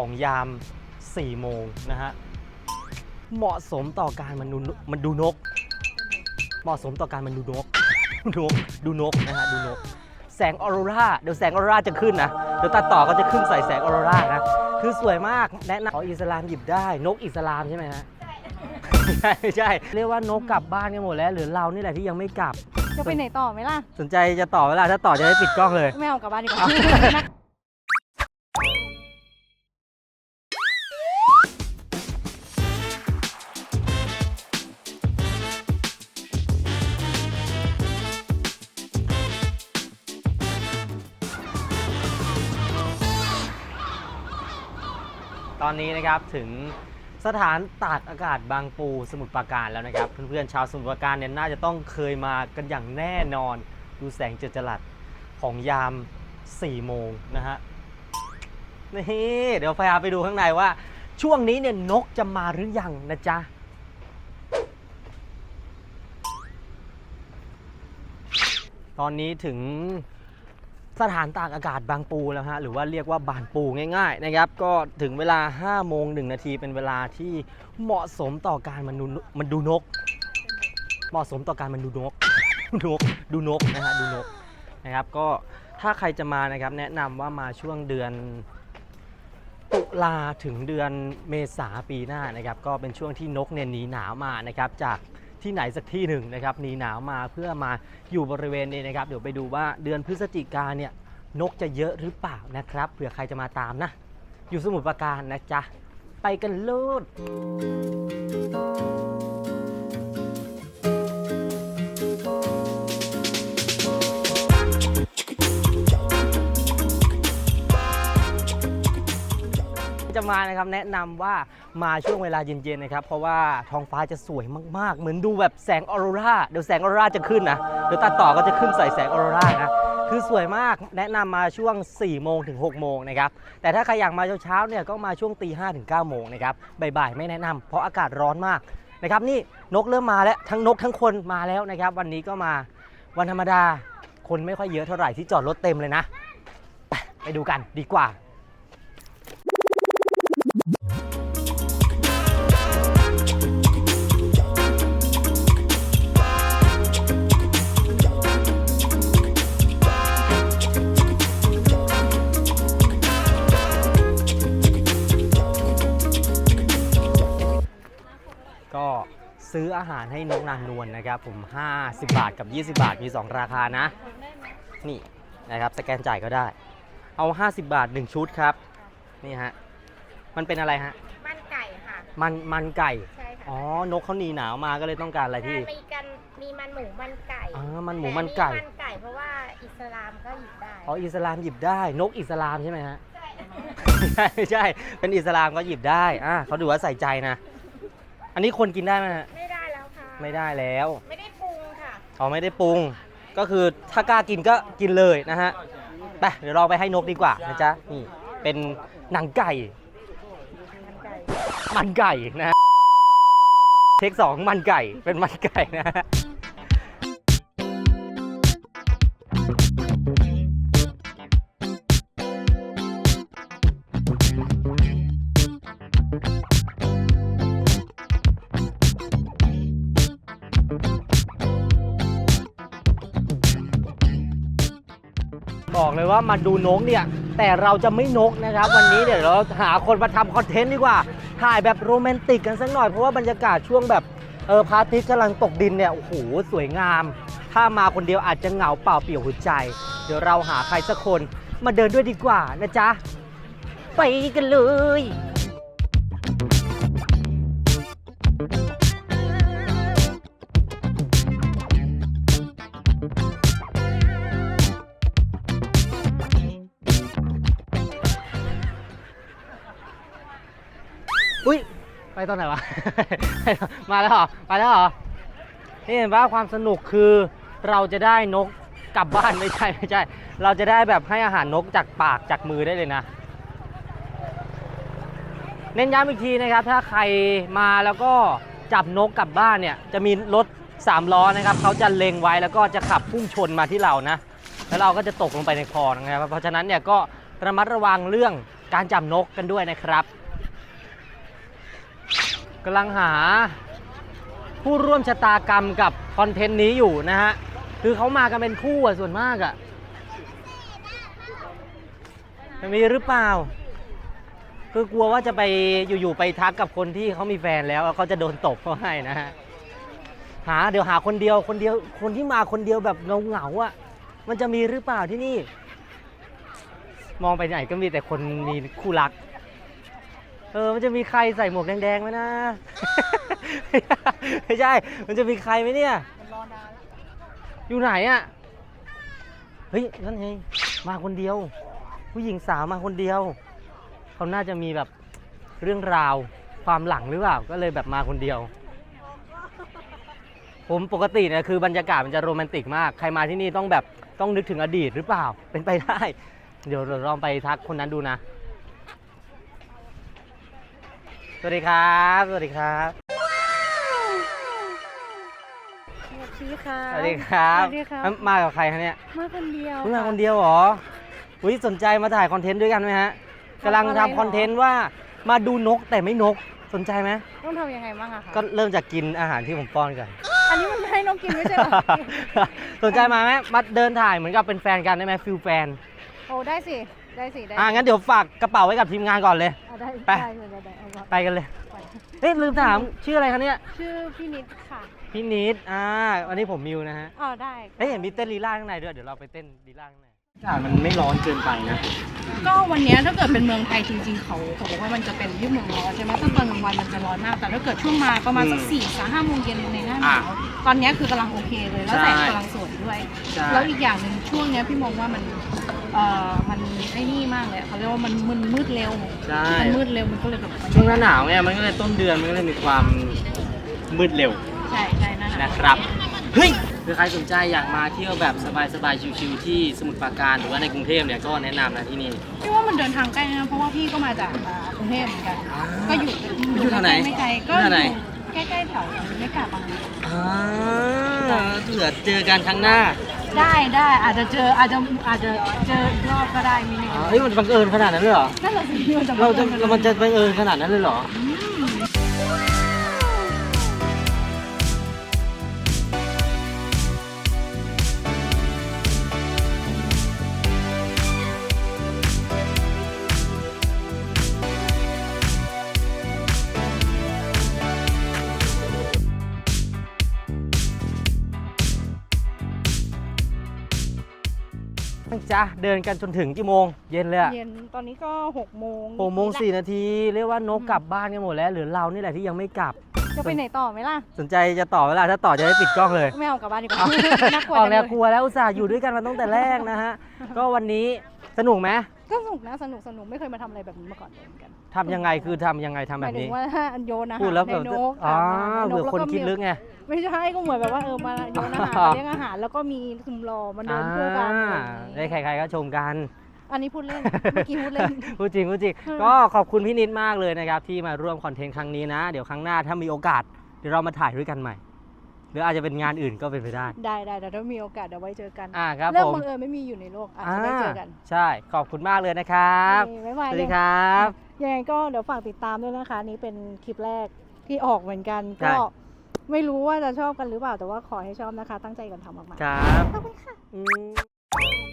ของยาม 4 โมงนะฮะ เหมาะสมต่อการมันดูมันดูนก เหมาะสมต่อการมันดูนกนกดูนกนะฮะดูนก แสงออโรราเดี๋ยวแสงออโรราจะขึ้นนะ เดี๋ยวตัดต่อก็จะขึ้นใส่แสงออโรรานะ คือสวยมากแนะนำของอิสลามหยิบได้ นกอิสลามใช่ไหมฮะ ใช่ใช่ เรียกว่านกกลับบ้านกันหมดแล้วเหรือเรานี่แหละที่ยังไม่กลับ จะไปไหนต่อไหมล่ะ สนใจจะต่อเวลาถ้าต่อจะได้ปิดกล้องเลย ไม่เอากลับบ้านดีกว่า ตอนนี้นะครับถึงสถานตากอากาศบางปูสมุทรปราการแล้วนะครับ เพื่อนๆชาวสมุทรปราการเนี่ยน่าจะต้องเคยมากันอย่างแน่นอน ดูแสงเจิดจรัสของยาม 4 โมงนะฮะนี่เดี๋ยวพาไปดูข้างในว่า ช่วงนี้เนี่ยนกจะมาหรือยังนะจ๊ะตอนนี้ถึง สถานตากอากาศบางปูแล้วฮะหรือว่าเรียกว่าบานปูง่ายๆนะครับก็ถึงเวลา 5 โมง 1 นาทีเป็นเวลาที่เหมาะสมต่อการมันดูมันดูนก เหมาะสมต่อการมันดูนกนกดูนกนะฮะดูนกนะครับก็ถ้าใครจะมานะครับแนะนำว่ามาช่วงเดือนตุลาถึงเดือนเมษาปีหน้านะครับก็เป็นช่วงที่นกเนี่ยหนีหนาวมานะครับจาก ที่ไหนสักที่หนึ่งนะครับหนีหนาวมาเพื่อมาอยู่บริเวณนี้นะครับ เดี๋ยวไปดูว่าเดือนพฤศจิกาเนี่ยนกจะเยอะหรือเปล่านะครับเผื่อใครจะมาตามนะ อยู่สมุทรปราการนะจ๊ะ ไปกันโลด จะมานะครับแนะนำว่ามาช่วงเวลาเย็นๆนะครับเพราะว่าท้องฟ้าจะสวยมากๆ เหมือนดูแบบแสงออโรราเดี๋ยวแสงออโรราจะขึ้นนะเดี๋ยวตัดต่อก็จะขึ้นใส่แสงออโรรานะคือสวยมากแนะนำมาช่วง 4 โมงถึง 6 โมงนะครับแต่ถ้าใครอยากมาเช้าๆเนี่ยก็มาช่วงตีห้ถึง9โมงนะครับบ่ายๆไม่แนะนำเพราะอากาศร้อนมากนะครับนี่นกเริ่มมาแล้วทั้งนกทั้งคนมาแล้วนะครับวันนี้ก็มาวันธรรมดาคนไม่ค่อยเยอะเท่าไหร่ที่จอดรถเต็มเลยนะ ไปดูกันดีกว่า ซื้ออาหารให้นกนางนวลนะครับผม 50 บาทกับ 20 บาทมี 2 ราคานะ นี่นะครับสแกนจ่ายก็ได้ เอา 50 บาท 1 ชุดครับ นี่ฮะ มันเป็นอะไรฮะ มันไก่ค่ะ มันมันไก่ ใช่ค่ะอ๋อ นกเขาหนีหนาวมาก็เลยต้องการอะไรพี่ มีกันมีมันหมูมันไก่อ๋อมันหมูแต่มันไก่มันไก่เพราะว่าอิสลามก็หยิบได้อ๋อ อิสลามหยิบได้ นกอิสลามใช่ไหมฮะ ใช่ใช่ เป็นอิสลามก็หยิบได้ อะเขาดูว่าใส่ใจนะ อันนี้คนกินได้ไหมฮะไม่ได้แล้วค่ะ ไม่ได้แล้ว ไม่ได้ปรุงค่ะ อ๋อไม่ได้ปรุง ก็คือถ้ากล้ากินก็กินเลยนะฮะไปเดี๋ยวเราไปให้นกดีกว่านะจ๊ะนี่เป็นหนังไก่ มันไก่มันไก่นะฮะเทคสองมันไก่เป็นมันไก่นะฮะ ว่ามาดูนกเนี่ย แต่เราจะไม่นกนะครับ วันนี้เดี๋ยวเราหาคนมาทำคอนเทนต์ดีกว่า ถ่ายแบบโรแมนติกกันสักหน่อยเพราะว่าบรรยากาศช่วงแบบเออพระอาทิตย์กำลังตกดินเนี่ยโอ้โหสวยงาม ถ้ามาคนเดียวอาจจะเหงาเปล่าเปลี่ยวหัวใจ เดี๋ยวเราหาใครสักคนมาเดินด้วยดีกว่านะจ๊ะไปกันเลย อุ้ยไปตอนไหนวะ มาแล้วเหรอมาแล้วเหรอนี่เห็นว่าความสนุกคือเราจะได้นกกลับบ้านไม่ใช่ไม่ใช่ เราจะได้แบบให้อาหารนกจากปากจากมือได้เลยนะ เน้นย้ำอีกทีนะครับ ถ้าใครมาแล้วก็จับนกกลับบ้านเนี่ย จะมีรถ3ล้อนะครับเขาจะเล็งไว้แล้วก็จะขับพุ่งชนมาที่เรานะ แล้วเราก็จะตกลงไปในคลองนะครับ เพราะฉะนั้นเนี่ยก็ระมัดระวังเรื่องการจับนกกันด้วยนะครับ กำลังหาผู้ร่วมชะตากรรมกับคอนเทนต์นี้อยู่นะฮะ คือเขามากันเป็นคู่อะส่วนมากอะมันมีหรือเปล่า คือกลัวว่าจะไปอยู่ๆไปทักกับคนที่เขามีแฟนแล้วเขาจะโดนตบเขาให้นะฮะ หาเดี๋ยวหาคนเดียวคนเดียวคนที่มาคนเดียวแบบเงาเงาๆอะมันจะมีหรือเปล่าที่นี่ มองไปไหนก็มีแต่คนมีคู่รัก เออ มันจะมีใครใส่หมวกแดงๆไหมนะ ไม่ใช่ มันจะมีใครไหมเนี่ยรอนานแล้วอยู่ไหนอะ เฮ้ย นั่นไง มาคนเดียว ผู้หญิงสาวมาคนเดียว เขาน่าจะมีแบบเรื่องราวความหลังหรือเปล่า ก็เลยแบบมาคนเดียว ผมปกติเนี่ยคือบรรยากาศมันจะโรแมนติกมาก ใครมาที่นี่ต้องแบบต้องนึกถึงอดีตหรือเปล่า เป็นไปได้ เดี๋ยวเราลองไปทักคนนั้นดูนะ สวัสดีครับ สวัสดีครับ สวัสดีค่ะสวัสดีครับสวัสดีครับ มากับใครคะเนี่ย มาคนเดียวเพิ่งมาะคนเดียวเหรออุ้ยสนใจมาถ่ายคอนเทนต์ด้วยกันไหมฮะทำกำลังอะไรทำคอนเทนต์ว่ามาดูนกแต่ไม่นกสนใจไหมต้องทำยังไงบ้างอะคะก็เริ่มจากกินอาหารที่ผมป้อนก่อนอันนี้มันให้น้องกินไม่ใช่เหรอสนใจมาไหมมาเดินถ่ายเหมือนกับเป็นแฟนกันได้ไหมฟิลแฟนโอ้ได้สิ ได้สิได้อะงั้นเดี๋ยวฝากกระเป๋าไว้กับทีมงานก่อนเลย อะได้ไป ได้เลยได้ได้เอาก่อนไปกันเลย ไปเฮ้ยลืมถามชื่ออะไรคะเนี่ยชื่อพี่นิดค่ะพี่นิดอ่าวันนี้ผมมิวนะฮะอ๋อได้เฮ้ยเห็นมีเต้นลีลาข้างในด้วยเดี๋ยวเราไปเต้นลีลาข้างในอากาศมันไม่ร้อนเกินไปนะ ก็วันเนี้ยถ้าเกิดเป็นเมืองไทยจริงๆเขาเขาบอกว่ามันจะเป็นที่เมืองร้อนใช่ไหมถ้าตอนกลางวันมันจะร้อนมาก แต่ถ้าเกิดช่วงมาประมาณสักอืมสี่สามห้าโมงเย็นในหน้าหนาวอะตอนเนี้ยคือกำลังโอเคเลยแล้วใช่แสงกำลังสวยด้วย ใช่ แล้วอีกอย่างหนึ่งช่วงเนี้ยพี่มองว่ามัน เอ่อมันไอ้นี่มากเลยเขาเรียกว่ามันมันมืดเร็วใช่ มันมืดเร็วมันก็เลยแบบช่วงหน้าหนาวเนี่ยมันก็เลยต้นเดือนมันก็เลยมีความมืดเร็วใช่ใช่นั่นแหละนะครับเฮ้ยคือใครสนใจอยากมาเที่ยวแบบสบายๆชิลๆที่สมุทรปราการหรือว่าในกรุงเทพเนี่ยก็แนะนำนะที่นี่ พี่ว่ามันเดินทางใกล้นะเพราะว่าพี่ก็มาจากอ่ากรุงเทพเหมือนกันอ่าก็อยู่อยู่แถวไหนไม่ไกลก็อยู่แถวไหนใกล้ๆแถวไม่กลับางนา อ่าเผื่อเจอกันครั้งหน้า ได้ได้อาจจะเจออาจจะอาจจะเจออีกรอบก็ได้มีหนึ่งเฮ้ยมันบังเอิญขนาดนั้นเลยเหรอนั่นแหละสิมันจะเราจะบังเราเอิญมันจะบังเอิญขนาดนั้นเลยเหรอ จ้ะเดินกันจนถึงกี่โมง เย็นเลยอะเย็นตอนนี้ก็หกโมงหกโมงสี่นาทีเรียกว่านกกลับบ้านกันหมดแล้วเหลือเรานี่แหละที่ยังไม่กลับ จะไปไหนต่อไหมล่ะ สนใจจะต่อเวลาถ้าต่อจะได้ปิดกล้องเลยไม่เอากลับบ้านดีกว่าเอาน่ากลัวออกจังแนเลวยกลัวแล้วอุตส่าห์อยู่ด้วยกันมาตั้งแต่แรกนะฮะก็วันนี้สนุกไหม ก็สนุกนะสนุกสนุกไม่เคยมาทำอะไรแบบนี้มาก่อนเลยเหมือนกันทำยังไงคือทำยังไงทำหแบมายบถึงนี้ว่าโยนอาพูหาดรแล้วในแบบนกอ๋อในนเผื่อกแล้วคนก็คิดมีลึกไง ไม่ใช่ก็เหมือนแบบว่าเออมาโยนอาหารมาเลี้ยงอาหารแล้วก็มีคุมรอมาเดินคู่กันอะไรอย่างได้งี้ใครๆก็ชมกัน อันนี้พูดเล่นเมื่อกี้พูดเล่น พูดจริงพูดจริงอืม ก็ขอบคุณพี่นิดมากเลยนะครับ ที่มาร่วมคอนเทนต์ครั้งนี้นะ เดี๋ยวครั้งหน้าถ้ามีโอกาส เดี๋ยวเรามาถ่ายด้วยกันใหม่ หรืออาจจะเป็นงานอื่นก็เป็นไปได้ ได้ได้เดี๋ยวถ้ามีโอกาสเดี๋ยวไว้เจอกันอ่าครับเรื่องผมบังเอิญไม่มีอยู่ในโลกอาจจะได้เจอกันใช่ขอบคุณมากเลยนะครับนี่บ๊ายบายสวัสเลดียครับยังไงก็เดี๋ยวฝากติดตามด้วยนะคะ นี่เป็นคลิปแรกที่ออกเหมือนกันใช่ก็ไม่รู้ว่าจะชอบกันหรือเปล่าแต่ว่าขอให้ชอบนะคะ ตั้งใจกันทำมากๆครับขอบคุณค่ะอืม